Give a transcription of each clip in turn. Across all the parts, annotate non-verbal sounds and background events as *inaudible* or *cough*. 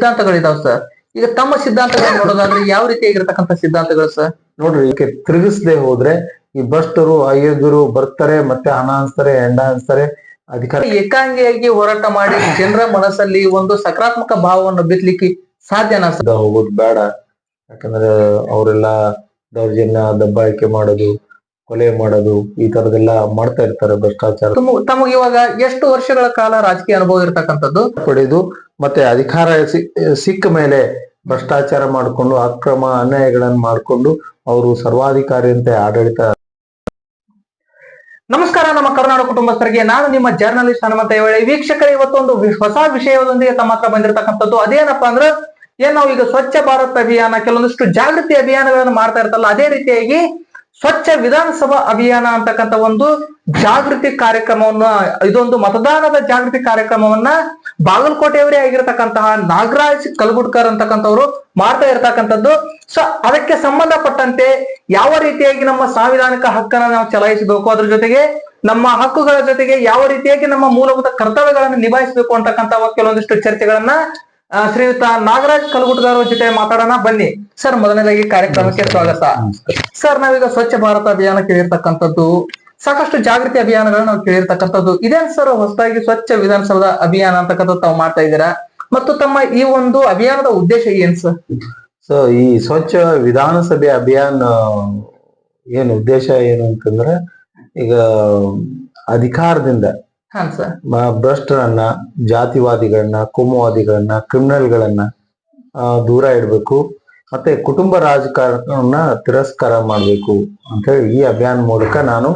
ಸಿದ್ಧಾಂತಗಳಿದಾವ್ sir ಈಗ ತಮ್ಮ ಸಿದ್ಧಾಂತಗಳನ್ನ ನೋಡೋದಾದ್ರೆ ಯಾವ ರೀತಿಯಾಗಿರ್ತಕ್ಕಂಥ ಸಿದ್ಧಾಂತಗಳು ಸರ್ ನೋಡ್ರಿ ಇದಕ್ಕೆ ತಿರುಗಿಸದೆ ಹೋದ್ರೆ ಈ ಭ್ರಷ್ಟರು ಅಯೋಗ್ಯರು ಬರ್ತಾರೆ ಮತ್ತೆ ಹಣ ಅನ್ಸ್ತಾರೆ ಹೆಂಡ ಅನ್ಸ್ತಾರೆ ಅಧಿಕಾರ ಏಕಾಂಗಿಯಾಗಿ ಹೋರಾಟ ಮಾಡಿ ಜನರ ಮನಸ್ಸಲ್ಲಿ ಒಂದು ಸಕಾರಾತ್ಮಕ ಭಾವವನ್ನು ಬಿತ್ತಲಿಕ್ಕೆ ಸಾಧ್ಯನಾ ಸರ್ ಹೋಗೋದು ಬೇಡ. ಯಾಕಂದ್ರೆ ಅವರೆಲ್ಲ ದೌರ್ಜನ್ಯ ದಬ್ಬಾಳಿಕೆ ಮಾಡೋದು ಕೊಲೆ ಮಾಡೋದು ಈ ತರದೆಲ್ಲ ಮಾಡ್ತಾ ಇರ್ತಾರೆ ಭ್ರಷ್ಟಾಚಾರ. ತಮಗ ತಮಗೆ ಇವಾಗ ಎಷ್ಟು ವರ್ಷಗಳ ಕಾಲ ರಾಜಕೀಯ ಅನುಭವ ಇರತಕ್ಕಂಥದ್ದು? ಪಡೆದು ಮತ್ತೆ ಅಧಿಕಾರ ಸಿಕ್ಕ ಮೇಲೆ ಭ್ರಷ್ಟಾಚಾರ ಮಾಡಿಕೊಂಡು ಅಕ್ರಮ ಅನ್ಯಾಯಗಳನ್ನು ಮಾಡಿಕೊಂಡು ಅವರು ಸರ್ವಾಧಿಕಾರಿಯಂತೆ ಆಡಳಿತ. ನಮಸ್ಕಾರ, ನಮ್ಮ ಕರ್ನಾಟಕ ಕುಟುಂಬಸ್ಥರಿಗೆ. ನಾನು ನಿಮ್ಮ ಜರ್ನಲಿಸ್ಟ್ ಹನುಮಂತ ಹೇಳಿ ವೀಕ್ಷಕರೇ, ಇವತ್ತೊಂದು ಹೊಸ ವಿಷಯದೊಂದಿಗೆ ತಮ್ಮ ಹತ್ರ ಬಂದಿರತಕ್ಕಂಥದ್ದು ಅದೇನಪ್ಪಾ ಅಂದ್ರೆ, ಏನ್ ನಾವು ಈಗ ಸ್ವಚ್ಛ ಭಾರತ್ ಅಭಿಯಾನ, ಕೆಲವೊಂದಿಷ್ಟು ಜಾಗೃತಿ ಅಭಿಯಾನಗಳನ್ನು ಮಾಡ್ತಾ ಇರ್ತಲ್ಲ, ಅದೇ ರೀತಿಯಾಗಿ ಸ್ವಚ್ಛ ವಿಧಾನಸಭಾ ಅಭಿಯಾನ ಅಂತಕ್ಕಂಥ ಒಂದು ಜಾಗೃತಿ ಕಾರ್ಯಕ್ರಮವನ್ನ, ಇದೊಂದು ಮತದಾನದ ಜಾಗೃತಿ ಕಾರ್ಯಕ್ರಮವನ್ನ ಬಾಗಲಕೋಟೆಯವರೇ ಆಗಿರತಕ್ಕಂತಹ ನಾಗರಾಜ್ ಕಲ್ಗುಡ್ಕರ್ ಅಂತಕ್ಕಂಥವ್ರು ಮಾಡ್ತಾ ಇರ್ತಕ್ಕಂಥದ್ದು. ಸೊ ಅದಕ್ಕೆ ಸಂಬಂಧಪಟ್ಟಂತೆ ಯಾವ ರೀತಿಯಾಗಿ ನಮ್ಮ ಸಾಂವಿಧಾನಿಕ ಹಕ್ಕನ್ನ ನಾವು ಚಲಾಯಿಸಬೇಕು? ಅದ್ರ ಜೊತೆಗೆ ನಮ್ಮ ಹಕ್ಕುಗಳ ಜೊತೆಗೆ ಯಾವ ರೀತಿಯಾಗಿ ನಮ್ಮ ಮೂಲಭೂತ ಕರ್ತವ್ಯಗಳನ್ನು ನಿಭಾಯಿಸಬೇಕು ಅಂತಕ್ಕಂಥ ಕೆಲವೊಂದಿಷ್ಟು ಚರ್ಚೆಗಳನ್ನ ಶ್ರೀಯುತ ನಾಗರಾಜ್ ಕಲ್ಗುಟ್ಗಾರ್ ಅವ್ರ ಜೊತೆ ಮಾತಾಡೋಣ. ಬನ್ನಿ. ಸರ್ ಮೊದಲನೇದಾಗಿ ಕಾರ್ಯಕ್ರಮಕ್ಕೆ ಸ್ವಾಗತ. ಸರ್ ನಾವೀಗ ಸ್ವಚ್ಛ ಭಾರತ ಅಭಿಯಾನ ಕೇಳಿರ್ತಕ್ಕಂಥದ್ದು ಸಾಕಷ್ಟು ಜಾಗೃತಿ ಅಭಿಯಾನಗಳನ್ನ ನಾವು ಕೇಳಿರ್ತಕ್ಕಂಥದ್ದು. ಇದೇನ್ ಸರ್ ಹೊಸದಾಗಿ ಸ್ವಚ್ಛ ವಿಧಾನಸೌಧ ಅಭಿಯಾನ ಅಂತಕ್ಕಂಥದ್ದು ತಾವು ಮಾಡ್ತಾ ಇದ್ದೀರಾ? ಮತ್ತು ತಮ್ಮ ಈ ಒಂದು ಅಭಿಯಾನದ ಉದ್ದೇಶ ಏನ್ ಸರ್? ಸೊ ಈ ಸ್ವಚ್ಛ ವಿಧಾನಸಭೆ ಅಭಿಯಾನ ಏನು ಉದ್ದೇಶ ಏನು ಅಂತಂದ್ರೆ ಈಗ ಅಧಿಕಾರದಿಂದ ಭ್ರಷ್ಟರನ್ನ ಜಾತಿವಾದಿಗಳನ್ನ ಕೋಮುವಾದಿಗಳನ್ನ ಕ್ರಿಮಿನಲ್ಗಳನ್ನ ದೂರ ಇಡಬೇಕು. ಮತ್ತೆ ಕುಟುಂಬ ರಾಜಕಾರಣವನ್ನ ತಿರಸ್ಕಾರ ಮಾಡಬೇಕು ಅಂತ ಹೇಳಿ ಈ ಅಭಿಯಾನ ಮೂಲಕ ನಾನು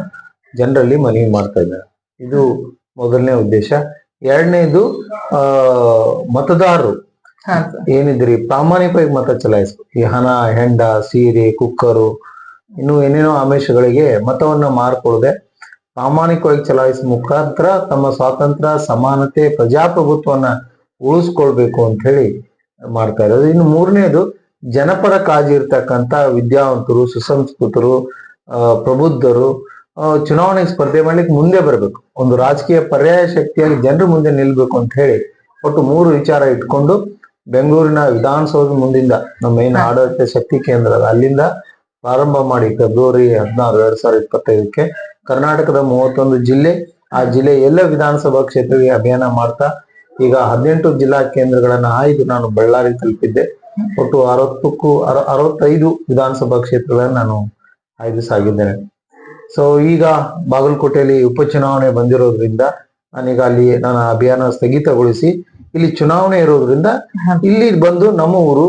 ಜನರಲ್ಲಿ ಮನವಿ ಮಾಡ್ತಾ ಇದ್ದಾರೆ. ಇದು ಮೊದಲನೇ ಉದ್ದೇಶ. ಎರಡನೇದು ಆ ಮತದಾರರು. ಏನಿದ್ರಿ? ಪ್ರಾಮಾಣಿಕವಾಗಿ ಮತ ಚಲಾಯಿಸ್ಬೇಕು. ಈ ಹಣ ಹೆಂಡ ಸೀರೆ ಕುಕ್ಕರು ಇನ್ನು ಏನೇನೋ ಆಮಿಷಗಳಿಗೆ ಮತವನ್ನ ಮಾರ್ಕೊಳ್ಳದೆ ಪ್ರಾಮಾಣಿಕವಾಗಿ ಚಲಾಯಿಸುವ ಮುಖಾಂತರ ತಮ್ಮ ಸ್ವಾತಂತ್ರ್ಯ ಸಮಾನತೆ ಪ್ರಜಾಪ್ರಭುತ್ವವನ್ನ ಉಳಿಸ್ಕೊಳ್ಬೇಕು ಅಂತ ಹೇಳಿ ಮಾಡ್ತಾ ಇರೋದು. ಇನ್ನು ಮೂರನೇದು ಜನಪರ ಕಾಜಿ ಇರ್ತಕ್ಕಂಥ ವಿದ್ಯಾವಂತರು ಸುಸಂಸ್ಕೃತರು ಪ್ರಬುದ್ಧರು ಆ, ಚುನಾವಣೆ ಸ್ಪರ್ಧೆ ಮಾಡ್ಲಿಕ್ಕೆ ಮುಂದೆ ಬರಬೇಕು. ಒಂದು ರಾಜಕೀಯ ಪರ್ಯಾಯ ಶಕ್ತಿಯಾಗಿ ಜನರ ಮುಂದೆ ನಿಲ್ಬೇಕು ಅಂತ ಹೇಳಿ ಒಟ್ಟು ಮೂರು ವಿಚಾರ ಇಟ್ಕೊಂಡು ಬೆಂಗಳೂರಿನ ವಿಧಾನಸೌಧ ಮುಂದಿಂದ ನಮ್ಮ ಏನು ಆಡಳಿತ ಶಕ್ತಿ ಕೇಂದ್ರ ಅಲ್ಲಿಂದ ಪ್ರಾರಂಭ ಮಾಡಿ ಫೆಬ್ರವರಿ ಹದಿನಾರು ಎರಡ್ ಸಾವಿರದ ಇಪ್ಪತ್ತೈದಕ್ಕೆ ಕರ್ನಾಟಕದ ಮೂವತ್ತೊಂದು ಜಿಲ್ಲೆ ಆ ಜಿಲ್ಲೆ ಎಲ್ಲ ವಿಧಾನಸಭಾ ಕ್ಷೇತ್ರಗಳಿಗೆ ಅಭಿಯಾನ ಮಾಡ್ತಾ ಈಗ ಹದಿನೆಂಟು ಜಿಲ್ಲಾ ಕೇಂದ್ರಗಳನ್ನ ಆಯ್ದು ನಾನು ಬಳ್ಳಾರಿ ತಲುಪಿದ್ದೆ. ಒಟ್ಟು ಅರವತ್ತಕ್ಕೂ ಅರ- ಅರವತ್ತೈದು ವಿಧಾನಸಭಾ ಕ್ಷೇತ್ರಗಳನ್ನ ನಾನು ಆಯ್ದು ಸಾಗಿದ್ದೇನೆ. ಸೊ ಈಗ ಬಾಗಲಕೋಟೆಯಲ್ಲಿ ಉಪಚುನಾವಣೆ ಬಂದಿರೋದ್ರಿಂದ ನಾನೀಗ ಅಲ್ಲಿ ನನ್ನ ಅಭಿಯಾನ ಸ್ಥಗಿತಗೊಳಿಸಿ ಇಲ್ಲಿ ಚುನಾವಣೆ ಇರೋದ್ರಿಂದ ಇಲ್ಲಿ ಬಂದು ನಮ್ಮ ಊರು.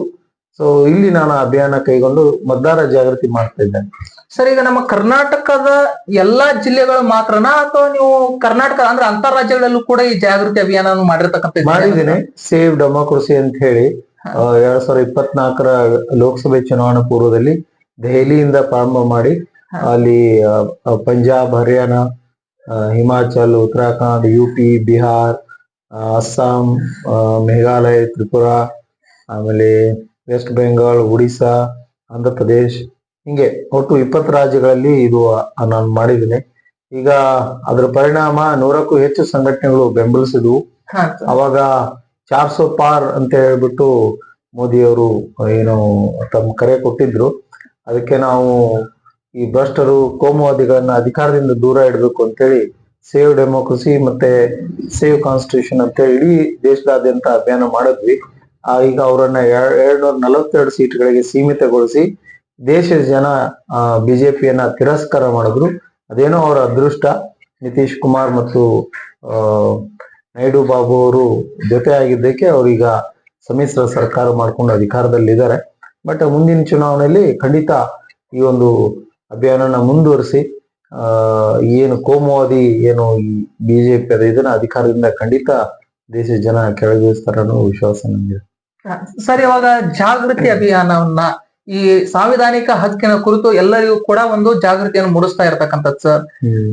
ಸೊ ಇಲ್ಲಿ ನಾನು ಅಭಿಯಾನ ಕೈಗೊಂಡು ಮತದಾರ ಜಾಗೃತಿ ಮಾಡ್ತಾ ಇದ್ದೇನೆ. ಸರ್ ಈಗ ನಮ್ಮ ಕರ್ನಾಟಕದ ಎಲ್ಲಾ ಜಿಲ್ಲೆಗಳು ಮಾತ್ರನಾ ಅಥವಾ ನೀವು ಕರ್ನಾಟಕ ಅಂದ್ರೆ ಅಂತಾರಾಜ್ಯಗಳಲ್ಲೂ ಕೂಡ ಈ ಜಾಗೃತಿ ಅಭಿಯಾನ ಮಾಡಿರ್ತಕ್ಕಂಥ ಮಾಡಿದ್ದೇನೆ. ಸೇವ್ ಡೆಮೋಕ್ರಸಿ ಅಂತ ಹೇಳಿ ಎರಡ್ ಸಾವಿರದ ಇಪ್ಪತ್ನಾಲ್ಕರ ಲೋಕಸಭೆ ಚುನಾವಣಾ ಪೂರ್ವದಲ್ಲಿ ದೆಹಲಿಯಿಂದ ಪ್ರಾರಂಭ ಮಾಡಿ ಅಲ್ಲಿ ಪಂಜಾಬ್ ಹರಿಯಾಣ ಹಿಮಾಚಲ್ ಉತ್ತರಾಖಂಡ್ ಯು ಪಿ ಬಿಹಾರ್ ಅಸ್ಸಾಂ ಮೇಘಾಲಯ ತ್ರಿಪುರಾ ಆಮೇಲೆ ವೆಸ್ಟ್ ಬೆಂಗಾಲ್ ಒಡಿಶಾ ಆಂಧ್ರ ಪ್ರದೇಶ್. ಹಿಂಗೆ ಒಟ್ಟು ಇಪ್ಪತ್ತು ರಾಜ್ಯಗಳಲ್ಲಿ ಇದು ನಾನು ಮಾಡಿದ್ದೀನಿ. ಈಗ ಅದರ ಪರಿಣಾಮ ನೂರಕ್ಕೂ ಹೆಚ್ಚು ಸಂಘಟನೆಗಳು ಬೆಂಬಲಿಸಿದ್ವು. ಅವಾಗ ಚಾರ್ ಸೋ ಪಾರ್ ಅಂತ ಹೇಳ್ಬಿಟ್ಟು ಮೋದಿಯವರು ಏನು ತಮ್ಮ ಕರೆ ಕೊಟ್ಟಿದ್ರು. ಅದಕ್ಕೆ ನಾವು ಈ ಭ್ರಷ್ಟರು ಕೋಮುವಾದಿಗಳನ್ನ ಅಧಿಕಾರದಿಂದ ದೂರ ಇಡಬೇಕು ಅಂತೇಳಿ ಸೇವ್ ಡೆಮೋಕ್ರಸಿ ಮತ್ತೆ ಸೇವ್ ಕಾನ್ಸ್ಟಿಟ್ಯೂಷನ್ ಅಂತ ಇಡೀ ದೇಶದಾದ್ಯಂತ ಅಭಿಯಾನ ಮಾಡಿದ್ವಿ. ಈಗ ಅವರನ್ನ ಎರಡ್ನೂರ ನಲವತ್ತೆರಡು ಸೀಟ್ಗಳಿಗೆ ಸೀಮಿತಗೊಳಿಸಿ ದೇಶದ ಜನ ಬಿಜೆಪಿಯನ್ನ ತಿರಸ್ಕಾರ ಮಾಡಿದ್ರು. ಅದೇನೋ ಅವರ ಅದೃಷ್ಟ. ನಿತೀಶ್ ಕುಮಾರ್ ಮತ್ತು ನಾಯ್ಡು ಬಾಬು ಅವರು ಜೊತೆ ಆಗಿದ್ದಕ್ಕೆ ಅವ್ರೀಗ ಸಮ್ಮಿಶ್ರ ಸರ್ಕಾರ ಮಾಡ್ಕೊಂಡು ಅಧಿಕಾರದಲ್ಲಿದ್ದಾರೆ. ಬಟ್ ಮುಂದಿನ ಚುನಾವಣೆಯಲ್ಲಿ ಖಂಡಿತ ಈ ಒಂದು ಅಭಿಯಾನನ ಮುಂದುವರಿಸಿ ಆ ಏನು ಕೋಮುವಾದಿ ಏನು ಈ ಬಿಜೆಪಿ ಅದ ಇದನ್ನ ಅಧಿಕಾರದಿಂದ ಖಂಡಿತ ದೇಶದ ಜನ ಕೆಳಗಿಳಿಸ್ತಾರ ಅನ್ನೋ ವಿಶ್ವಾಸ ನಮ್ಗೆ ಸರ್ ಇವಾಗ ಜಾಗೃತಿ ಅಭಿಯಾನವನ್ನ ಈ ಸಾಂವಿಧಾನಿಕ ಹಕ್ಕಿನ ಕುರಿತು ಎಲ್ಲರಿಗೂ ಕೂಡ ಒಂದು ಜಾಗೃತಿಯನ್ನು ಮೂಡಿಸ್ತಾ ಇರತಕ್ಕಂಥದ್ದು ಸರ್.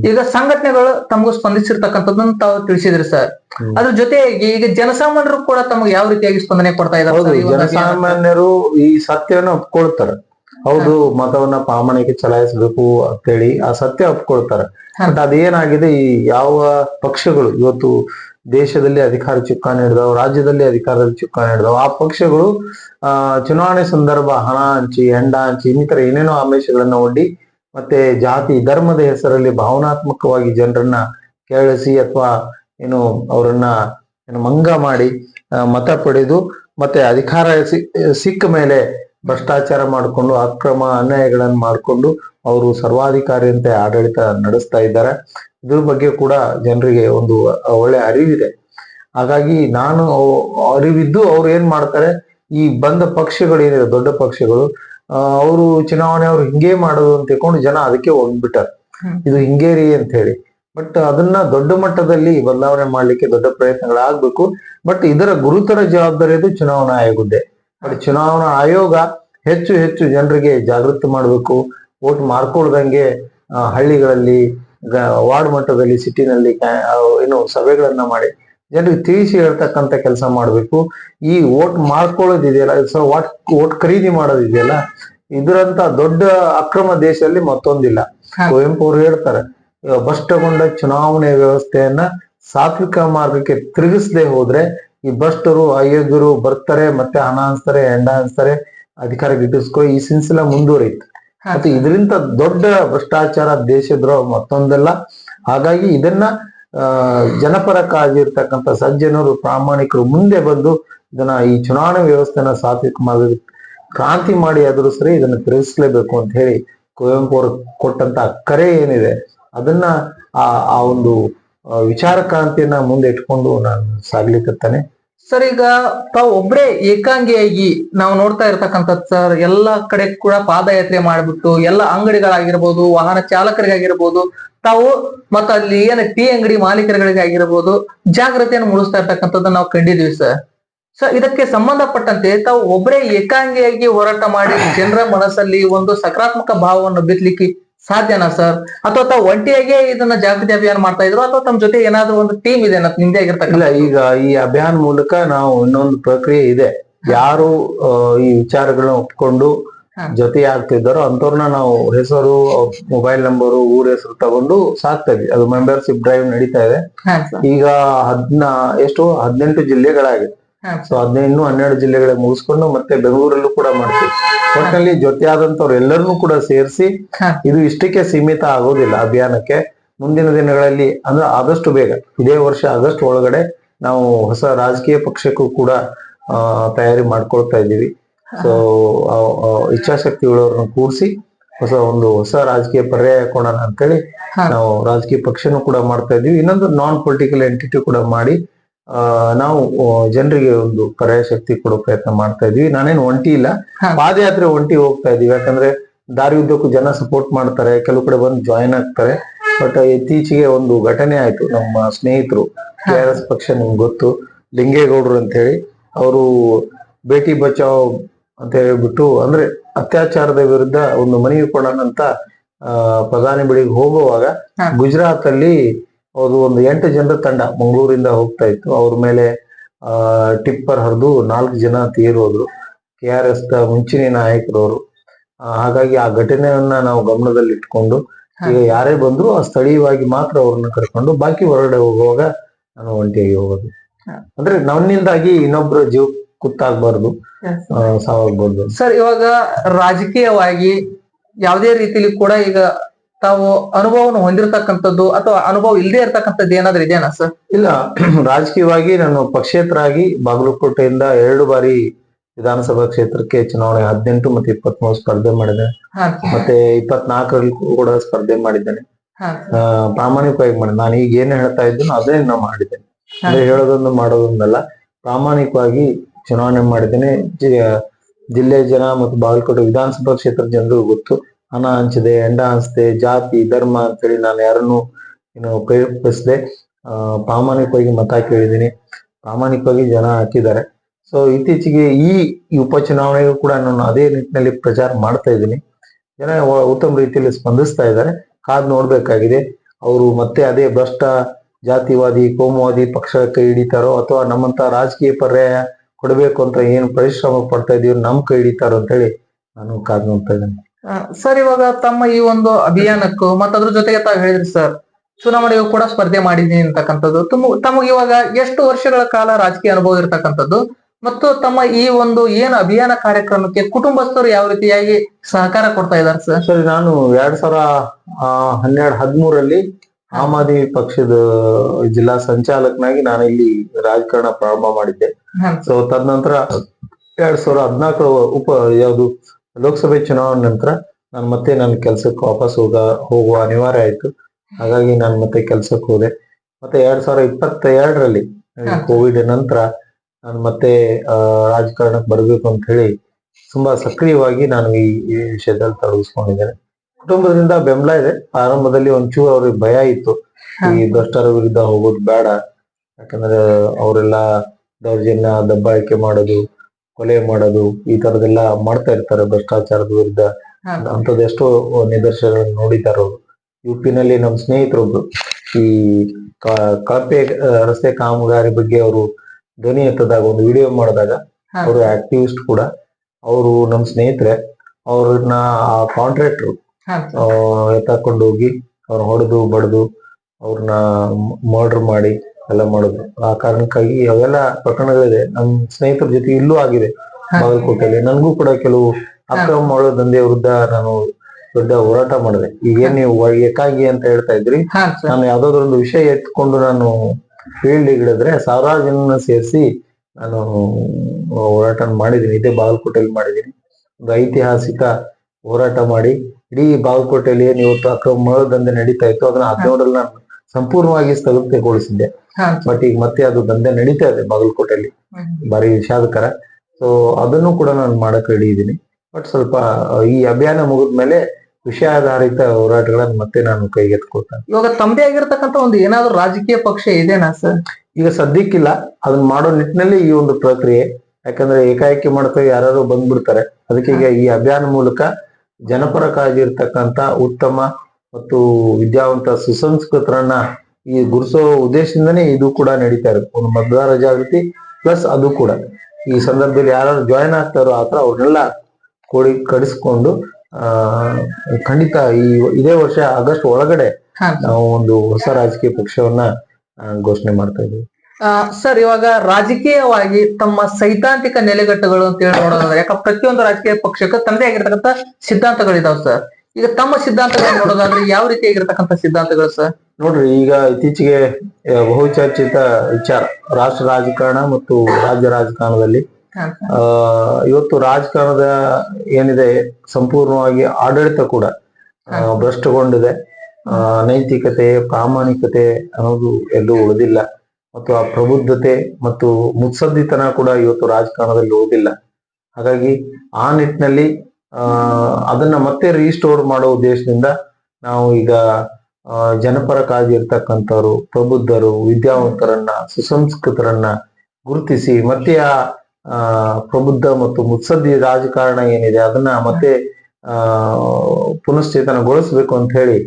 ಈಗ ಸಂಘಟನೆಗಳು ತಮಗೂ ಸ್ಪಂದಿಸಿರ್ತಕ್ಕಂಥದ್ದನ್ನು ತಾವು ತಿಳಿಸಿದ್ರಿ ಸರ್. ಅದ್ರ ಜೊತೆಗೆ ಈಗ ಜನಸಾಮಾನ್ಯರು ಕೂಡ ತಮಗೆ ಯಾವ ರೀತಿಯಾಗಿ ಸ್ಪಂದನೆ ಕೊಡ್ತಾ ಇದ್ದಾರೆ? ಜನಸಾಮಾನ್ಯರು ಈ ಸತ್ಯವನ್ನು ಒಪ್ಕೊಳ್ತಾರೆ. ಹೌದು ಮತವನ್ನ ಪ್ರಾಮಾಣಿಕ ಚಲಾಯಿಸಬೇಕು ಅಂತೇಳಿ ಆ ಸತ್ಯ ಒಪ್ಕೊಳ್ತಾರೆ. ಬಟ್ ಅದೇನಾಗಿದೆ ಈ ಯಾವ ಪಕ್ಷಗಳು ಇವತ್ತು ದೇಶದಲ್ಲಿ ಅಧಿಕಾರ ಚುಕ್ಕಾಣಿ ಹಿಡಿದವು ರಾಜ್ಯದಲ್ಲಿ ಅಧಿಕಾರದಲ್ಲಿ ಚುಕ್ಕಾಣಿ ಹಿಡಿದವು ಆ ಪಕ್ಷಗಳು ಆ ಚುನಾವಣೆ ಸಂದರ್ಭ ಹಣ ಹಂಚಿ ಹೆಂಡ ಹಂಚಿ ಇನ್ನಿತರ ಏನೇನೋ ಆಮಿಷಗಳನ್ನ ಒಡ್ಡಿ ಮತ್ತೆ ಜಾತಿ ಧರ್ಮದ ಹೆಸರಲ್ಲಿ ಭಾವನಾತ್ಮಕವಾಗಿ ಜನರನ್ನ ಕೆರಳಿಸಿ ಅಥವಾ ಏನು ಅವರನ್ನ ಏನು ಮಂಗ ಮಾಡಿ ಮತ ಪಡೆದು ಮತ್ತೆ ಅಧಿಕಾರ ಸಿಕ್ಕ ಮೇಲೆ ಭ್ರಷ್ಟಾಚಾರ ಮಾಡಿಕೊಂಡು ಅಕ್ರಮ ಅನ್ಯಾಯಗಳನ್ನು ಮಾಡಿಕೊಂಡು ಅವರು ಸರ್ವಾಧಿಕಾರಿಯಂತೆ ಆಡಳಿತ ನಡೆಸ್ತಾ ಇದ್ದಾರೆ. ಇದ್ರ ಬಗ್ಗೆ ಕೂಡ ಜನರಿಗೆ ಒಂದು ಒಳ್ಳೆ ಅರಿವಿದೆ. ಹಾಗಾಗಿ ನಾನು ಅರಿವಿದ್ದು ಅವ್ರು ಏನ್ ಮಾಡ್ತಾರೆ ಈ ಬಂದ ಪಕ್ಷಗಳು ಏನಿದೆ ದೊಡ್ಡ ಪಕ್ಷಗಳು ಅವರು ಚುನಾವಣೆ ಅವ್ರು ಹಿಂಗೆ ಮಾಡೋದು ಅಂತ ತಿಳ್ಕೊಂಡು ಜನ ಅದಕ್ಕೆ ಹೋಗ್ಬಿಟ್ಟಾರೆ. ಇದು ಹಿಂಗೇರಿ ಅಂತ ಹೇಳಿ. ಬಟ್ ಅದನ್ನ ದೊಡ್ಡ ಮಟ್ಟದಲ್ಲಿ ಬದಲಾವಣೆ ಮಾಡ್ಲಿಕ್ಕೆ ದೊಡ್ಡ ಪ್ರಯತ್ನಗಳಾಗಬೇಕು. ಬಟ್ ಇದರ ಗುರುತರ ಜವಾಬ್ದಾರಿ ಚುನಾವಣಾ ಆಯೋಗದ್ದೇ. ಬಟ್ ಚುನಾವಣಾ ಆಯೋಗ ಹೆಚ್ಚು ಹೆಚ್ಚು ಜನರಿಗೆ ಜಾಗೃತಿ ಮಾಡಬೇಕು. ವೋಟ್ ಮಾಡ್ಕೊಳ್ದಂಗೆ ಆ, ಹಳ್ಳಿಗಳಲ್ಲಿ ವಾರ್ಡ್ ಮಟ್ಟದಲ್ಲಿ ಸಿಟಿನಲ್ಲಿ ಏನು ಸಭೆಗಳನ್ನ ಮಾಡಿ ಜನರಿಗೆ ತಿಳಿಸಿ ಹೇಳ್ತಕ್ಕಂಥ ಕೆಲಸ ಮಾಡಬೇಕು. ಈ ವೋಟ್ ಮಾಡ್ಕೊಳ್ಳೋದಿದೆಯಲ್ಲ ಸೊ ವಾಟ್ ವೋಟ್ ಖರೀದಿ ಮಾಡೋದಿದೆಯಲ್ಲ ಇದರಂತ ದೊಡ್ಡ ಅಕ್ರಮ ದೇಶದಲ್ಲಿ ಮತ್ತೊಂದಿಲ್ಲ. ಕುವೆಂಪು ಅವರು ಹೇಳ್ತಾರೆ ಭ್ರಷ್ಟಗೊಂಡ ಚುನಾವಣೆ ವ್ಯವಸ್ಥೆಯನ್ನ ಸಾತ್ವಿಕ ಮಾರ್ಗಕ್ಕೆ ತಿರುಗಿಸದೆ ಹೋದ್ರೆ ಈ ಭ್ರಷ್ಟರು ಅಯೋಗ್ಯರು ಬರ್ತಾರೆ ಮತ್ತೆ ಹಣ ಅನ್ಸ್ತಾರೆ ಹೆಂಡ ಅನ್ಸ್ತಾರೆ ಅಧಿಕಾರ ಗಿಟ್ಟಿಸ್ಕೊ ಈ ಸಿನ್ಸಿಲ ಮುಂದುವರಿಯುತ್ತೆ. ಮತ್ತೆ ಇದರಿಂದ ದೊಡ್ಡ ಭ್ರಷ್ಟಾಚಾರ ದೇಶದ್ರೋಹ ಮತ್ತೊಂದಲ್ಲ. ಹಾಗಾಗಿ ಇದನ್ನ ಜನಪರ ಕಾಜಿರ್ತಕ್ಕಂಥ ಸಜ್ಜನರು ಪ್ರಾಮಾಣಿಕರು ಮುಂದೆ ಬಂದು ಇದನ್ನ ಈ ಚುನಾವಣೆ ವ್ಯವಸ್ಥೆನ ಸಾತ್ವಿಕ ಮಾಡಿ ಕ್ರಾಂತಿ ಮಾಡಿ ಆದರೂ ಸರಿ ಇದನ್ನ ತಿರುಗಿಸ್ಲೇಬೇಕು ಅಂತ ಹೇಳಿ ಕುವೆಂಪು ಅವರು ಕೊಟ್ಟಂತ ಕರೆ ಏನಿದೆ ಅದನ್ನ ಆ ಆ ಒಂದು ವಿಚಾರ ಕ್ರಾಂತಿಯನ್ನ ಮುಂದೆ ಇಟ್ಕೊಂಡು ನಾನು ಸಾಗ್ಲಿಕ್ಕತ್ತಾನೆ ಸರ್, ಈಗ ತಾವು ಒಬ್ರೇ ಏಕಾಂಗಿಯಾಗಿ ನಾವು ನೋಡ್ತಾ ಇರ್ತಕ್ಕಂಥದ್ದು ಸರ್, ಎಲ್ಲಾ ಕಡೆ ಕೂಡ ಪಾದಯಾತ್ರೆ ಮಾಡ್ಬಿಟ್ಟು, ಎಲ್ಲ ಅಂಗಡಿಗಳಾಗಿರ್ಬೋದು, ವಾಹನ ಚಾಲಕರಿಗಾಗಿರ್ಬೋದು, ತಾವು ಮತ್ತ ಅಲ್ಲಿ ಏನ್ ಟೀ ಅಂಗಡಿ ಮಾಲೀಕರುಗಳಿಗಾಗಿರ್ಬೋದು ಜಾಗೃತಿಯನ್ನು ಮೂಡಿಸ್ತಾ ಇರ್ತಕ್ಕಂಥದ್ದನ್ನ ನಾವು ಕಂಡಿದ್ವಿ ಸರ್. ಸರ್ ಇದಕ್ಕೆ ಸಂಬಂಧಪಟ್ಟಂತೆ ತಾವು ಒಬ್ಬರೇ ಏಕಾಂಗಿಯಾಗಿ ಹೋರಾಟ ಮಾಡಿ ಜನರ ಮನಸ್ಸಲ್ಲಿ ಒಂದು ಸಕಾರಾತ್ಮಕ ಭಾವವನ್ನು ಬಿತ್ತಲಿಕ್ಕೆ ಸಾಧ್ಯನಾ ಸರ್ ಅಥವಾ ತಾವು ಒಂಟಿಯಾಗೆ ಇದನ್ನ ಜಾಗೃತಿ ಅಭಿಯಾನ ಮಾಡ್ತಾ ಇದ್ರು ಅಥವಾ ತಮ್ಮ ಜೊತೆ ಏನಾದ್ರು ಒಂದು ಟೀಮ್ ಇದೆ ನಿಮ್ದೇ ಆಗಿರ್ತಕ್ಕಂಥ ಈಗ ಈ ಅಭಿಯಾನ ಮೂಲಕ ನಾವು ಇನ್ನೊಂದು ಪ್ರಕ್ರಿಯೆ ಇದೆ. ಯಾರು ಈ ವಿಚಾರಗಳನ್ನ ಒಪ್ಕೊಂಡು. ಜೊತೆ ಆಗ್ತಿದ್ದಾರೋ ಅಂತವ್ರನ್ನ ನಾವು ಹೆಸರು ಮೊಬೈಲ್ ನಂಬರು ಊರ ಹೆಸರು ತಗೊಂಡು ಸಾಕ್ತಾ ಇದ್ವಿ. ಅದು ಮೆಂಬರ್ಶಿಪ್ ಡ್ರೈವ್ ನಡೀತಾ ಇದೆ. ಈಗ ಹದ್ನಾ ಎಷ್ಟು? ಹದಿನೆಂಟು ಜಿಲ್ಲೆಗಳಾಗಿದೆ ಸೊ ಹದಿನೆಂಟು ಹನ್ನೆರಡು ಜಿಲ್ಲೆಗಳಿಗೆ ಮುಗಿಸ್ಕೊಂಡು ಮತ್ತೆ ಬೆಂಗಳೂರಲ್ಲೂ ಕೂಡ ಮಾಡ್ತೀವಿ ಒಟ್ಟಿನಲ್ಲಿ ಜೊತೆ ಆದಂತವ್ರು ಎಲ್ಲರನ್ನೂ ಕೂಡ ಸೇರಿಸಿ ಇದು ಇಷ್ಟಕ್ಕೆ ಸೀಮಿತ ಆಗೋದಿಲ್ಲ ಅಭಿಯಾನಕ್ಕೆ. ಮುಂದಿನ ದಿನಗಳಲ್ಲಿ ಅಂದ್ರೆ ಆದಷ್ಟು ಬೇಗ ಇದೇ ವರ್ಷ ಆಗಸ್ಟ್ ಒಳಗಡೆ ನಾವು ಹೊಸ ರಾಜಕೀಯ ಪಕ್ಷಕ್ಕೂ ಕೂಡ ತಯಾರಿ ಮಾಡ್ಕೊಳ್ತಾ ಇದ್ದೀವಿ. ಸೊ ಇಚ್ಛಾಶಕ್ತಿ ಉಳ್ಳವ್ರನ್ನ ಕೂಡಿಸಿ ಹೊಸ ಒಂದು ಹೊಸ ರಾಜಕೀಯ ಪರ್ಯಾಯ ಕೊಡೋಣ ಅಂತೇಳಿ. ನಾವು ರಾಜಕೀಯ ಪಕ್ಷನೂ ಕೂಡ ಮಾಡ್ತಾ ಇದ್ದೀವಿ. ಇನ್ನೊಂದು ನಾನ್ ಪೊಲಿಟಿಕಲ್ ಎಂಟಿಟಿ ಕೂಡ ಮಾಡಿ ನಾವು ಜನರಿಗೆ ಒಂದು ಪರ್ಯಾಯ ಶಕ್ತಿ ಕೊಡೋ ಪ್ರಯತ್ನ ಮಾಡ್ತಾ ಇದೀವಿ. ನಾನೇನು ಒಂಟಿ ಇಲ್ಲ. ಪಾದಯಾತ್ರೆ ಒಂಟಿ ಹೋಗ್ತಾ ಇದೀವಿ. ಯಾಕಂದ್ರೆ ದಾರಿ ಉದ್ದಕ್ಕೂ ಜನ ಸಪೋರ್ಟ್ ಮಾಡ್ತಾರೆ ಕೆಲವು ಕಡೆ ಬಂದು ಜಾಯಿನ್ ಆಗ್ತಾರೆ. ಬಟ್ ಇತ್ತೀಚೆಗೆ ಒಂದು ಘಟನೆ ಆಯ್ತು. ನಮ್ಮ ಸ್ನೇಹಿತರು ಕೆ ಆರ್ ಎಸ್ ಪಕ್ಷ ನಿಮ್ಗೆ ಗೊತ್ತು. ಲಿಂಗೇಗೌಡರು ಅಂತ ಹೇಳಿ ಅವರು ಬೇಟಿ ಬಚಾವ್ ಅಂತ ಹೇಳ್ಬಿಟ್ಟು ಅಂದ್ರೆ ಅತ್ಯಾಚಾರದ ವಿರುದ್ಧ ಒಂದು ಮನವಿ ಕೊಡೋಣ ಅಂತ ಆ, ಪ್ರಧಾನಿ ಬಳಿಗೆ ಹೋಗುವಾಗ ಗುಜರಾತ್ ಅಲ್ಲಿ ಅದು ಒಂದು ಎಂಟು ಜನರ ತಂಡ ಮಂಗಳೂರಿಂದ ಹೋಗ್ತಾ ಇತ್ತು. ಅವ್ರ ಮೇಲೆ ಆ ಟಿಪ್ಪರ್ ಹರಿದು ನಾಲ್ಕು ಜನ ತೀರೋದ್ರು ಕೆ ಆರ್ ಎಸ್ ಮುಂಚಿನ ನಾಯಕರವರು. ಹಾಗಾಗಿ ಆ ಘಟನೆಯನ್ನ ನಾವು ಗಮನದಲ್ಲಿ ಇಟ್ಕೊಂಡು ಈಗ ಯಾರೇ ಬಂದ್ರು ಆ ಸ್ಥಳೀಯವಾಗಿ ಮಾತ್ರ ಅವ್ರನ್ನ ಕರ್ಕೊಂಡು ಬಾಕಿ ಹೊರಗಡೆ ಹೋಗುವಾಗ ನಾನು ಒಂಟಿಯಾಗಿ ಹೋಗೋದು. ಅಂದ್ರೆ ನನ್ನಿಂದಾಗಿ ಇನ್ನೊಬ್ರ ಜೀವ ಕುತ್ತಾಗ್ಬಾರ್ದು. ಸಾವಾಗ್ಬಾರ್ದು. ಸರ್ ಇವಾಗ ರಾಜಕೀಯವಾಗಿ ಯಾವುದೇ ರೀತಿಲಿ ಕೂಡ ಈಗ ತಾವು ಅನುಭವವನ್ನು ಹೊಂದಿರತಕ್ಕಂಥದ್ದು ಅಥವಾ ಅನುಭವ ಇಲ್ಲದೆ ಇರತಕ್ಕಂಥದ್ದು ಏನಾದ್ರೂ ಇದೆಯಾ ಸರ್? ಇಲ್ಲ *clears throat* ರಾಜಕೀಯವಾಗಿ ನಾನು ಪಕ್ಷೇತರ ಆಗಿ ಬಾಗಲಕೋಟೆಯಿಂದ ಎರಡು ಬಾರಿ ವಿಧಾನಸಭಾ ಕ್ಷೇತ್ರಕ್ಕೆ ಚುನಾವಣೆ ಹದಿನೆಂಟು ಮತ್ತೆ ಇಪ್ಪತ್ಮೂರು ಸ್ಪರ್ಧೆ ಮಾಡಿದೆ. ಮತ್ತೆ ಇಪ್ಪತ್ನಾಲ್ಕರಲ್ಲಿ ಕೂಡ ಸ್ಪರ್ಧೆ ಮಾಡಿದ್ದೇನೆ. ಪ್ರಾಮಾಣಿಕವಾಗಿ ಮಾಡಿದೆ. ನಾನು ಈಗ ಏನ್ ಹೇಳ್ತಾ ಇದ್ದೀನೋ ಅದೇ ನಾನು ಮಾಡಿದ್ದೇನೆ. ಅಂದ್ರೆ ಹೇಳೋದೊಂದು ಮಾಡೋದೊಂದಲ್ಲ ಪ್ರಾಮಾಣಿಕವಾಗಿ ಚುನಾವಣೆ ಮಾಡಿದ್ದೇನೆ. ಜಿಲ್ಲೆ ಜನ ಮತ್ತು ಬಾಗಲಕೋಟೆ ವಿಧಾನಸಭಾ ಕ್ಷೇತ್ರದ ಜನರಿಗೂ ಗೊತ್ತು. ಹಣ ಹಂಚದೆ ಹೆಂಡ ಹಂಚದೆ ಜಾತಿ ಧರ್ಮ ಅಂತೇಳಿ ನಾನು ಯಾರನ್ನು ಏನು ಆ, ಪ್ರಾಮಾಣಿಕವಾಗಿ ಮತ ಕೇಳಿದ್ದೀನಿ ಪ್ರಾಮಾಣಿಕವಾಗಿ ಜನ ಹಾಕಿದ್ದಾರೆ. ಸೊ ಇತ್ತೀಚೆಗೆ ಈ ಉಪ ಉಪಚುನಾವಣೆಗೂ ಕೂಡ ನಾನು ಅದೇ ನಿಟ್ಟಿನಲ್ಲಿ ಪ್ರಚಾರ ಮಾಡ್ತಾ ಇದ್ದೀನಿ. ಜನ ಉತ್ತಮ ರೀತಿಯಲ್ಲಿ ಸ್ಪಂದಿಸ್ತಾ ಇದ್ದಾರೆ. ಕಾದ್ ನೋಡ್ಬೇಕಾಗಿದೆ. ಅವರು ಮತ್ತೆ ಅದೇ ಭ್ರಷ್ಟ ಜಾತಿವಾದಿ ಕೋಮುವಾದಿ ಪಕ್ಷ ಕೈ ಹಿಡಿತಾರೋ ಅಥವಾ ನಮ್ಮಂತ ರಾಜಕೀಯ ಪರ್ಯಾಯ ಕೊಡಬೇಕು ಅಂತ ಏನು ಪರಿಶ್ರಮ ಪಡ್ತಾ ಇದೀವಿ ನಮ್ ಕೈ ಹಿಡಿತಾರೋ ಅಂತ ಹೇಳಿ ನಾನು ಕಾದ್ ನೋಡ್ತಾ ಇದ್ದೇನೆ. ಸರ್ ಇವಾಗ ತಮ್ಮ ಈ ಒಂದು ಅಭಿಯಾನಕ್ಕೂ ಮತ್ತೆ ಅದ್ರ ಜೊತೆಗೆ ತಾವು ಹೇಳಿದ್ರಿ ಸರ್ ಚುನಾವಣೆಗೂ ಕೂಡ ಸ್ಪರ್ಧೆ ಮಾಡಿದ್ದೀನಿ ಅಂತಕ್ಕಂಥದ್ದು. ತುಂಬ ತಮಗೆ ಇವಾಗ ಎಷ್ಟು ವರ್ಷಗಳ ಕಾಲ ರಾಜಕೀಯ ಅನುಭವ ಇರತಕ್ಕಂಥದ್ದು ಮತ್ತು ತಮ್ಮ ಈ ಒಂದು ಏನು ಅಭಿಯಾನ ಕಾರ್ಯಕ್ರಮಕ್ಕೆ ಕುಟುಂಬಸ್ಥರು ಯಾವ ರೀತಿಯಾಗಿ ಸಹಕಾರ ಕೊಡ್ತಾ ಇದ್ದಾರೆ ಸರ್? ಸರಿ ನಾನು ಎರಡ್ ಸಾವಿರ ಆ, ಹನ್ನೆರಡು ಹದಿಮೂರಲ್ಲಿ ಆಮ್ ಆದ್ಮಿ ಪಕ್ಷದ ಜಿಲ್ಲಾ ಸಂಚಾಲಕನಾಗಿ ನಾನು ಇಲ್ಲಿ ರಾಜಕಾರಣ ಪ್ರಾರಂಭ ಮಾಡಿದ್ದೆ. ಸೊ ತದನಂತರ ಎರಡ್ ಸಾವಿರ ಹದಿನಾಲ್ಕು ಉಪ ಯಾವುದು ಲೋಕಸಭೆ ಚುನಾವಣೆ ನಂತರ ನಾನು ಮತ್ತೆ ನನ್ನ ಕೆಲಸಕ್ಕೆ ವಾಪಸ್ ಹೋಗ ಹೋಗುವ ಅನಿವಾರ್ಯ ಆಯ್ತು. ಹಾಗಾಗಿ ನಾನು ಮತ್ತೆ ಕೆಲಸಕ್ಕೆ ಹೋದೆ. ಮತ್ತೆ ಎರಡ್ ಸಾವಿರದ ಇಪ್ಪತ್ತ ಎರಡರಲ್ಲಿ ಕೋವಿಡ್ ನಂತರ ನಾನು ಮತ್ತೆ ಆ, ರಾಜಕಾರಣಕ್ಕೆ ಬರಬೇಕು ಅಂತ ಹೇಳಿ ತುಂಬಾ ಸಕ್ರಿಯವಾಗಿ ನಾನು ಈ ಈ ವಿಷಯದಲ್ಲಿ ತೊಡಗಿಸ್ಕೊಂಡಿದ್ದೇನೆ. ಕುಟುಂಬದಿಂದ ಬೆಂಬಲ ಇದೆ. ಆರಂಭದಲ್ಲಿ ಒಂಚೂರು ಅವ್ರಿಗೆ ಭಯ ಇತ್ತು. ಈ ಭ್ರಷ್ಟರ ವಿರುದ್ಧ ಹೋಗೋದು ಬೇಡ. ಯಾಕಂದ್ರೆ ಅವರೆಲ್ಲ ದೌರ್ಜನ್ಯ ದಬ್ಬಾಳಿಕೆ ಮಾಡೋದು ಕೊಲೆ ಮಾಡೋದು ಈ ತರದೆಲ್ಲ ಮಾಡ್ತಾ ಇರ್ತಾರೆ ಭ್ರಷ್ಟಾಚಾರದ ವಿರುದ್ಧ. ಅಂತದೆಷ್ಟೋ ಅಂಥದ್ದೆಷ್ಟೋ ನಿದರ್ಶನ ನೋಡಿದ್ದಾರೆ ಅವರು. ಯು ನಲ್ಲಿ ನಮ್ಮ ಸ್ನೇಹಿತರೊಬ್ರು ಈ ಕಳಪೆ ರಸ್ತೆ ಕಾಮಗಾರಿ ಬಗ್ಗೆ ಅವರು ಧ್ವನಿ ಎತ್ತದಾಗ ಒಂದು ವಿಡಿಯೋ ಮಾಡಿದಾಗ. ಅವರು ಆಕ್ಟಿವಿಸ್ಟ್ ಕೂಡ. ಅವರು ನಮ್ಮ ಸ್ನೇಹಿತರೆ ಅವ್ರನ್ನ ಆ ಕಾಂಟ್ರಾಕ್ಟರ್ ಎತ್ತಾಕೊಂಡು ಹೋಗಿ ಅವ್ರನ್ನ ಹೊಡೆದು ಬಡ್ದು ಅವ್ರನ್ನ ಮರ್ಡರ್ ಮಾಡಿ ಎಲ್ಲ ಮಾಡೋದು. ಆ ಕಾರಣಕ್ಕಾಗಿ ಅವೆಲ್ಲ ಪ್ರಕರಣಗಳಿದೆ. ನಮ್ ಸ್ನೇಹಿತರ ಜೊತೆ ಇಲ್ಲೂ ಆಗಿದೆ. ಬಾಗಲಕೋಟೆಯಲ್ಲಿ. ನನಗೂ ಕೂಡ ಕೆಲವು ಅಕ್ರಮ ಮಾಡೋ ದಂಧೆ ವಿರುದ್ಧ ನಾನು ದೊಡ್ಡ ಹೋರಾಟ ಮಾಡಿದೆ. ಈಗೇನ್ ನೀವು ಏಕಾಗಿ ಅಂತ ಹೇಳ್ತಾ ಇದ್ರಿ? ನಾನು ಯಾವ್ದಾದ್ರು ಒಂದು ವಿಷಯ ಎತ್ಕೊಂಡು ನಾನು ಫೀಲ್ಡ್ ಹಿಡಿದ್ರೆ ಸಾವಿರಾರು ಜನನ ಸೇರಿಸಿ ನಾನು ಹೋರಾಟ ಮಾಡಿದ್ದೀನಿ. ಇದೇ ಬಾಗಲಕೋಟೆಯಲ್ಲಿ ಮಾಡಿದ್ದೀನಿ. ಒಂದು ಐತಿಹಾಸಿಕ ಹೋರಾಟ ಮಾಡಿ. ಇಡೀ ಬಾಗಲಕೋಟೆಯಲ್ಲಿ ಏನ್ ಇವತ್ತು ಅಕ್ರಮ ಮಾಡೋ ದಂಧೆ ನಡೀತಾ ಇತ್ತು. ಅದನ್ನ ಹದಿನೇಳರಲ್ಲಿ ನಾನು ಸಂಪೂರ್ಣವಾಗಿ ಸ್ಥಗಿತಗೊಳಿಸಿದ್ದೆ ಬಟ್ ಈಗ ಮತ್ತೆ ಅದು ದಂಧೆ ನಡೀತಾ ಇದೆ ಬಾಗಲಕೋಟೆಯಲ್ಲಿ. ಬಾರಿ ವಿಷಾದಕರ. ಸೊ ಅದನ್ನು ಕೂಡ ನಾನು ಮಾಡಕ್ ರೆಡಿ ಇದ್ದೀನಿ. ಬಟ್ ಸ್ವಲ್ಪ ಈ ಅಭಿಯಾನ ಮುಗಿದ್ಮೇಲೆ ವಿಷಯಾಧಾರಿತ ಹೋರಾಟಗಳನ್ನ ಮತ್ತೆ ನಾನು ಕೈಗೆತ್ಕೊಳ್ತೇನೆ ಇವಾಗ ತಮ್ಮದೇ ಆಗಿರ್ತಕ್ಕಂಥ ಒಂದು ಏನಾದ್ರೂ ರಾಜಕೀಯ ಪಕ್ಷ ಇದೇನಾ ಸರ್? ಈಗ ಸದ್ಯಕ್ಕಿಲ್ಲ. ಅದನ್ನ ಮಾಡೋ ನಿಟ್ಟಿನಲ್ಲಿ ಈ ಒಂದು ಪ್ರಕ್ರಿಯೆ. ಯಾಕಂದ್ರೆ ಏಕಾಏಕಿ ಮಾಡ್ತಾ ಯಾರು ಬಂದ್ಬಿಡ್ತಾರೆ. ಅದಕ್ಕೆ ಈಗ ಈ ಅಭಿಯಾನ ಮೂಲಕ ಜನಪರ ಕಾಳಜಿ ಇರ್ತಕ್ಕಂತ ಉತ್ತಮ ಮತ್ತು ವಿದ್ಯಾವಂತ ಸುಸಂಸ್ಕೃತರನ್ನ ಈ ಗುರುಸೋ ಉದ್ದೇಶದಿಂದನೇ ಇದು ಕೂಡ ನಡೀತಾ ಇರುತ್ತೆ. ಒಂದು ಮತದಾರ ಜಾಗೃತಿ ಪ್ಲಸ್ ಅದು ಕೂಡ. ಈ ಸಂದರ್ಭದಲ್ಲಿ ಯಾರು ಜಾಯಿನ್ ಆಗ್ತಾರೋ ಆತರ ಅವ್ರನ್ನೆಲ್ಲ ಕೊಡಿ ಕಡಿಸ್ಕೊಂಡು ಆ ಖಂಡಿತ ಈ ಇದೇ ವರ್ಷ ಆಗಸ್ಟ್ ಒಳಗಡೆ ನಾವು ಒಂದು ಹೊಸ ರಾಜಕೀಯ ಪಕ್ಷವನ್ನ ಆ, ಘೋಷಣೆ ಮಾಡ್ತಾ ಇದ್ದೀವಿ. ಸರ್ ಇವಾಗ ರಾಜಕೀಯವಾಗಿ ತಮ್ಮ ಸೈದ್ಧಾಂತಿಕ ನೆಲೆಗಟ್ಟುಗಳು ಅಂತ ಹೇಳಿ ನೋಡೋದಾದ್ರೆ ಯಾಕಂದ್ರೆ ಪ್ರತಿಯೊಂದು ರಾಜಕೀಯ ಪಕ್ಷಕ್ಕೂ ತಂದೆ ಆಗಿರ್ತಕ್ಕಂಥ ಸಿದ್ಧಾಂತಗಳಿದಾವೆ ಸರ್. ಈಗ ತಮ್ಮ ಸಿದ್ಧಾಂತಗಳನ್ನು ನೋಡೋದಾದ್ರೆ ಯಾವ ರೀತಿಯಾಗಿರ್ತಕ್ಕಂಥ ಸಿದ್ಧಾಂತಗಳು ಸರ್? ನೋಡ್ರಿ ಈಗ ಇತ್ತೀಚೆಗೆ ಬಹುಚರ್ಚಿತ ವಿಚಾರ ರಾಷ್ಟ್ರ ರಾಜಕಾರಣ ಮತ್ತು ರಾಜ್ಯ ರಾಜಕಾರಣದಲ್ಲಿ ಆ ಇವತ್ತು ರಾಜಕಾರಣದ ಏನಿದೆ ಸಂಪೂರ್ಣವಾಗಿ ಆಡಳಿತ ಕೂಡ ಭ್ರಷ್ಟಗೊಂಡಿದೆ. ನೈತಿಕತೆ ಪ್ರಾಮಾಣಿಕತೆ ಅನ್ನೋದು ಎಲ್ಲೂ ಉಳಿದಿಲ್ಲ. ಮತ್ತು ಆ ಪ್ರಬುದ್ಧತೆ ಮತ್ತು ಮುತ್ಸದ್ದಿತನ ಕೂಡ ಇವತ್ತು ರಾಜಕಾರಣದಲ್ಲಿ ಉಳಿದಿಲ್ಲ. ಹಾಗಾಗಿ ಆ ನಿಟ್ಟಿನಲ್ಲಿ ಅದನ್ನ ಮತ್ತೆ ರೀಸ್ಟೋರ್ ಮಾಡೋ ಉದ್ದೇಶದಿಂದ ನಾವು ಈಗ ಆ, ಜನಪರ ಕಾಳಜಿ ಇರ್ತಕ್ಕಂಥವ್ರು ಪ್ರಬುದ್ಧರು ವಿದ್ಯಾವಂತರನ್ನ ಸುಸಂಸ್ಕೃತರನ್ನ ಗುರುತಿಸಿ ಮತ್ತೆ ಆ ಪ್ರಬುದ್ಧ ಮತ್ತು ಮುತ್ಸದ್ದಿ ರಾಜಕಾರಣ ಏನಿದೆ ಅದನ್ನ ಮತ್ತೆ ಆ ಪುನಶ್ಚೇತನಗೊಳಿಸ್ಬೇಕು ಅಂತ ಹೇಳಿ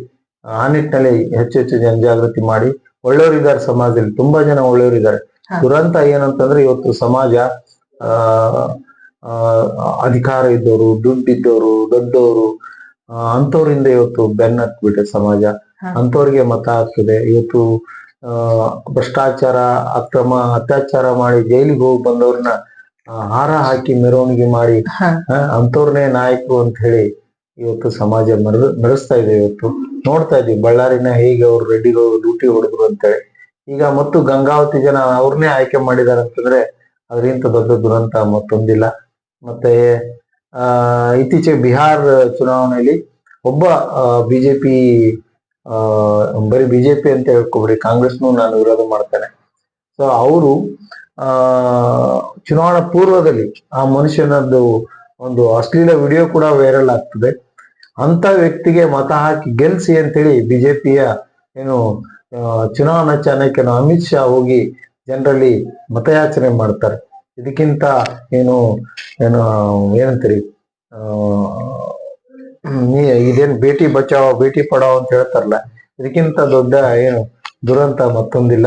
ಆ ನಿಟ್ಟಿನಲ್ಲಿ ಹೆಚ್ಚು ಹೆಚ್ಚು ಜನಜಾಗೃತಿ ಮಾಡಿ ಒಳ್ಳೆಯವರಿದ್ದಾರೆ ಸಮಾಜದಲ್ಲಿ ತುಂಬಾ ಜನ ಒಳ್ಳೆಯವರಿದ್ದಾರೆ. ದುರಂತ ಏನಂತಂದ್ರೆ ಇವತ್ತು ಸಮಾಜ ಆ, ಅಧಿಕಾರ ಇದ್ದವರು ದುಡ್ಡಿದ್ದವರು ದೊಡ್ಡವರು ಅಂತವರಿಂದ ಇವತ್ತು ಬೆನ್ನತ್ಬಿಟ್ಟೆ ಸಮಾಜ. ಅಂತವ್ರಿಗೆ ಮತ ಆಗ್ತದೆ ಇವತ್ತು ಆ ಭ್ರಷ್ಟಾಚಾರ ಅಕ್ರಮ ಅತ್ಯಾಚಾರ ಮಾಡಿ ಜೈಲಿಗೆ ಹೋಗಿ ಬಂದವ್ರನ್ನ ಹಾರ ಹಾಕಿ ಮೆರವಣಿಗೆ ಮಾಡಿ ಅಂತವ್ರನ್ನೇ ನಾಯಕರು ಅಂತ ಹೇಳಿ ಇವತ್ತು ಸಮಾಜ ಮೆರ ಮೆರೆಸ್ತಾ ಇದೆ ಇವತ್ತು. ನೋಡ್ತಾ ಇದೀವಿ ಬಳ್ಳಾರಿನ ಹೇಗೆ ಅವ್ರು ರೆಡ್ಡಿಗಳು ಡ್ಯೂಟಿ ಹೊಡೆದ್ರು ಅಂತೇಳಿ. ಈಗ ಮತ್ತು ಗಂಗಾವತಿ ಜನ ಅವ್ರನ್ನೇ ಆಯ್ಕೆ ಮಾಡಿದಾರೆ ಅಂತಂದ್ರೆ ಅದರಿಂದ ದೊಡ್ಡ ದುರಂತ ಮತ್ತೊಂದಿಲ್ಲ. ಮತ್ತೆ ಇತ್ತೀಚೆಗೆ ಬಿಹಾರ್ ಚುನಾವಣೆಯಲ್ಲಿ ಒಬ್ಬ ಬಿಜೆಪಿ ಬರೀ ಬಿಜೆಪಿ ಅಂತ ಹೇಳ್ಕೊಬ್ರಿ ಕಾಂಗ್ರೆಸ್ನು ನಾನು ವಿರೋಧ ಮಾಡ್ತೇನೆ. ಸೊ ಅವರು ಚುನಾವಣಾ ಪೂರ್ವದಲ್ಲಿ ಆ ಮನುಷ್ಯನದ್ದು ಒಂದು ಅಶ್ಲೀಲ ವಿಡಿಯೋ ಕೂಡ ವೈರಲ್ ಆಗ್ತದೆ. ಅಂತ ವ್ಯಕ್ತಿಗೆ ಮತ ಹಾಕಿ ಗೆಲ್ಸಿ ಅಂತೇಳಿ ಬಿಜೆಪಿಯ ಏನು ಚುನಾವಣಾ ಚಾನಕ್ಕೆ ಅಮಿತ್ ಶಾ ಹೋಗಿ ಜನರಲ್ಲಿ ಮತಯಾಚನೆ ಮಾಡ್ತಾರೆ. ಇದಕ್ಕಿಂತ ಏನು ಏನು, ಏನಂತೀರಿ? ನೀ- ಇದೇನ್ ಭೇಟಿ ಬಚಾವ್, ಭೇಟಿ ಪಡಾವ್ ಅಂತ ಹೇಳ್ತಾರಲ್ಲ, ಇದಕ್ಕಿಂತ ದೊಡ್ಡ ಏನು, ದುರಂತ ಮತ್ತೊಂದಿಲ್ಲ.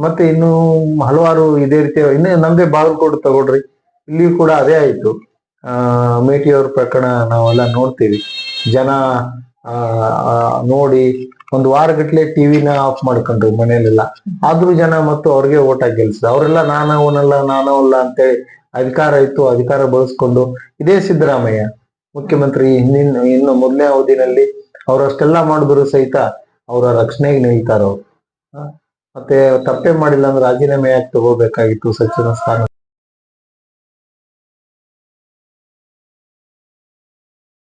ಮತ್ತೆ ಇನ್ನು ಹಲವಾರು ಇದೇ ರೀತಿ, ಇನ್ನು ನಮ್ದೇ ಬಾಗಲಕೋಟೆ ತಗೊಳ್ರಿ ಇಲ್ಲಿ ಕೂಡ ಅದೇ ಆಯ್ತು. ಆ, ಮೇಟಿಯವ್ರ ಪ್ರಕರಣ ನಾವೆಲ್ಲ ನೋಡ್ತೀವಿ. ಜನ ನೋಡಿ ಒಂದು ವಾರಗಟ್ಲೆ ಟಿವಿನ ಆಫ್ ಮಾಡ್ಕೊಂಡ್ರು ಮನೇಲೆಲ್ಲ ಆದ್ರೂ ಜನ ಮತ್ತು ಅವ್ರಿಗೆ ಓಟ್ ಹಾಕಿ ಗೆಲ್ಸಿದ್ರು ಅವರೆಲ್ಲ ನಾನವನಲ್ಲ ನಾನವಲ್ಲ ಅಂತೇಳಿ ಅಧಿಕಾರ ಇತ್ತು, ಅಧಿಕಾರ ಬಳಸ್ಕೊಂಡು ಇದೇ ಸಿದ್ದರಾಮಯ್ಯ. ಮುಖ್ಯಮಂತ್ರಿ ಹಿಂದಿನ, ಇನ್ನು ಮೊದಲನೇ ಅವಧಿನಲ್ಲಿ ಅವರಷ್ಟೆಲ್ಲ ಮಾಡಿದ್ರು ಸಹಿತ ಅವರ ರಕ್ಷಣೆಗೆ ನಿಲ್ತಾರ ಅವ್ರು? ಮತ್ತೆ ತಪ್ಪೇ ಮಾಡಿಲ್ಲ ಅಂದ್ರೆ ರಾಜೀನಾಮೆ ಯಾಕೆ ತಗೋಬೇಕಾಗಿತ್ತು ಸಚಿವ ಸ್ಥಾನ?